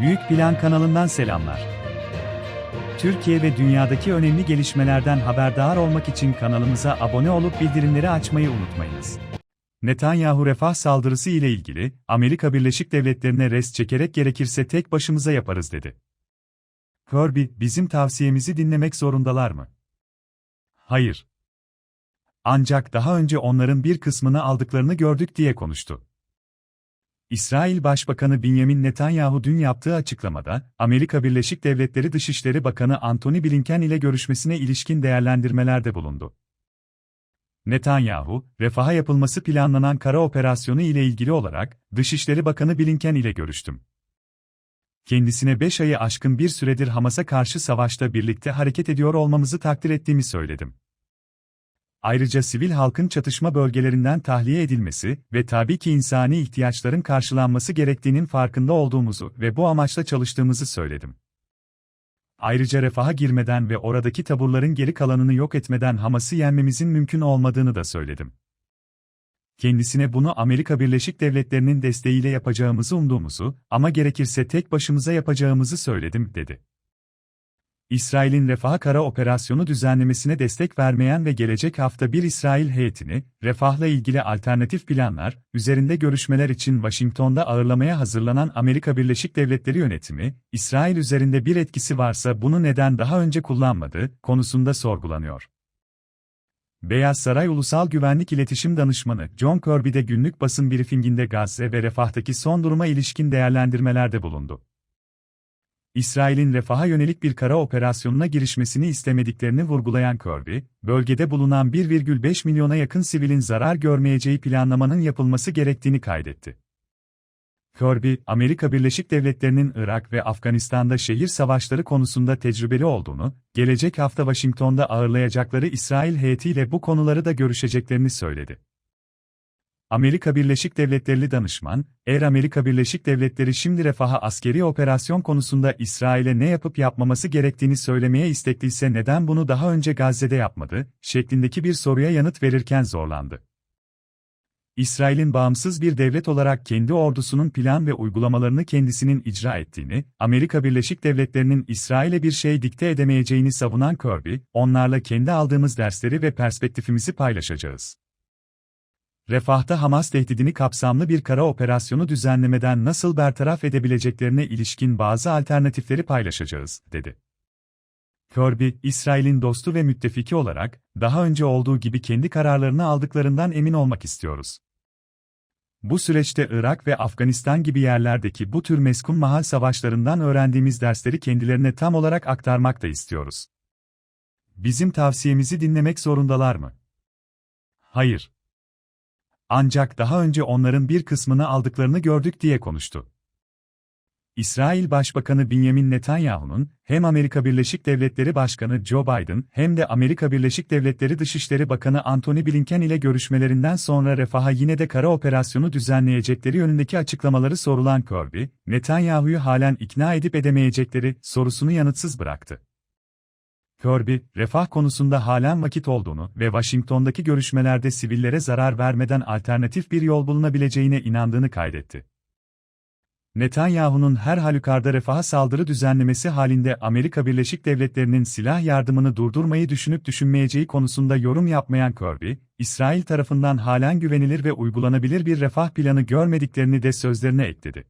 Büyük Plan kanalından selamlar. Türkiye ve dünyadaki önemli gelişmelerden haberdar olmak için kanalımıza abone olup bildirimleri açmayı unutmayınız. Netanyahu refah saldırısı ile ilgili, Amerika Birleşik Devletleri'ne res çekerek gerekirse tek başımıza yaparız dedi. Kirby, bizim tavsiyemizi dinlemek zorundalar mı? Hayır. Ancak daha önce onların bir kısmını aldıklarını gördük diye konuştu. İsrail Başbakanı Benjamin Netanyahu dün yaptığı açıklamada, Amerika Birleşik Devletleri Dışişleri Bakanı Antony Blinken ile görüşmesine ilişkin değerlendirmelerde bulundu. Netanyahu, refaha yapılması planlanan kara operasyonu ile ilgili olarak, Dışişleri Bakanı Blinken ile görüştüm. Kendisine 5 ayı aşkın bir süredir Hamas'a karşı savaşta birlikte hareket ediyor olmamızı takdir ettiğimi söyledim. Ayrıca sivil halkın çatışma bölgelerinden tahliye edilmesi ve tabii ki insani ihtiyaçların karşılanması gerektiğinin farkında olduğumuzu ve bu amaçla çalıştığımızı söyledim. Ayrıca refaha girmeden ve oradaki taburların geri kalanını yok etmeden Hamas'ı yenmemizin mümkün olmadığını da söyledim. Kendisine bunu Amerika Birleşik Devletleri'nin desteğiyle yapacağımızı umduğumuzu ama gerekirse tek başımıza yapacağımızı söyledim, dedi. İsrail'in Refah Kara Operasyonu düzenlemesine destek vermeyen ve gelecek hafta bir İsrail heyetini, Refah'la ilgili alternatif planlar, üzerinde görüşmeler için Washington'da ağırlamaya hazırlanan Amerika Birleşik Devletleri yönetimi, İsrail üzerinde bir etkisi varsa bunu neden daha önce kullanmadı, konusunda sorgulanıyor. Beyaz Saray Ulusal Güvenlik İletişim Danışmanı John Kirby de günlük basın briefinginde Gazze ve Refah'taki son duruma ilişkin değerlendirmelerde bulundu. İsrail'in refaha yönelik bir kara operasyonuna girişmesini istemediklerini vurgulayan Kirby, bölgede bulunan 1,5 milyona yakın sivilin zarar görmeyeceği planlamanın yapılması gerektiğini kaydetti. Kirby, Amerika Birleşik Devletleri'nin Irak ve Afganistan'da şehir savaşları konusunda tecrübeli olduğunu, gelecek hafta Washington'da ağırlayacakları İsrail heyetiyle bu konuları da görüşeceklerini söyledi. Amerika Birleşik Devletleri danışman, eğer Amerika Birleşik Devletleri şimdi refaha askeri operasyon konusunda İsrail'e ne yapıp yapmaması gerektiğini söylemeye istekliyse neden bunu daha önce Gazze'de yapmadı, şeklindeki bir soruya yanıt verirken zorlandı. İsrail'in bağımsız bir devlet olarak kendi ordusunun plan ve uygulamalarını kendisinin icra ettiğini, Amerika Birleşik Devletleri'nin İsrail'e bir şey dikte edemeyeceğini savunan Kirby, onlarla kendi aldığımız dersleri ve perspektifimizi paylaşacağız. Refah'ta Hamas tehdidini kapsamlı bir kara operasyonu düzenlemeden nasıl bertaraf edebileceklerine ilişkin bazı alternatifleri paylaşacağız, dedi. Kirby, İsrail'in dostu ve müttefiki olarak, daha önce olduğu gibi kendi kararlarını aldıklarından emin olmak istiyoruz. Bu süreçte Irak ve Afganistan gibi yerlerdeki bu tür meskun mahal savaşlarından öğrendiğimiz dersleri kendilerine tam olarak aktarmak da istiyoruz. Bizim tavsiyemizi dinlemek zorundalar mı? Hayır. Ancak daha önce onların bir kısmını aldıklarını gördük diye konuştu. İsrail Başbakanı Benjamin Netanyahu'nun hem Amerika Birleşik Devletleri Başkanı Joe Biden hem de Amerika Birleşik Devletleri Dışişleri Bakanı Antony Blinken ile görüşmelerinden sonra refaha yine de kara operasyonu düzenleyecekleri yönündeki açıklamaları sorulan Kirby, Netanyahu'yu halen ikna edip edemeyecekleri sorusunu yanıtsız bıraktı. Kirby, refah konusunda halen vakit olduğunu ve Washington'daki görüşmelerde sivillere zarar vermeden alternatif bir yol bulunabileceğine inandığını kaydetti. Netanyahu'nun her halükarda refaha saldırı düzenlemesi halinde Amerika Birleşik Devletleri'nin silah yardımını durdurmayı düşünüp düşünmeyeceği konusunda yorum yapmayan Kirby, İsrail tarafından halen güvenilir ve uygulanabilir bir refah planı görmediklerini de sözlerine ekledi.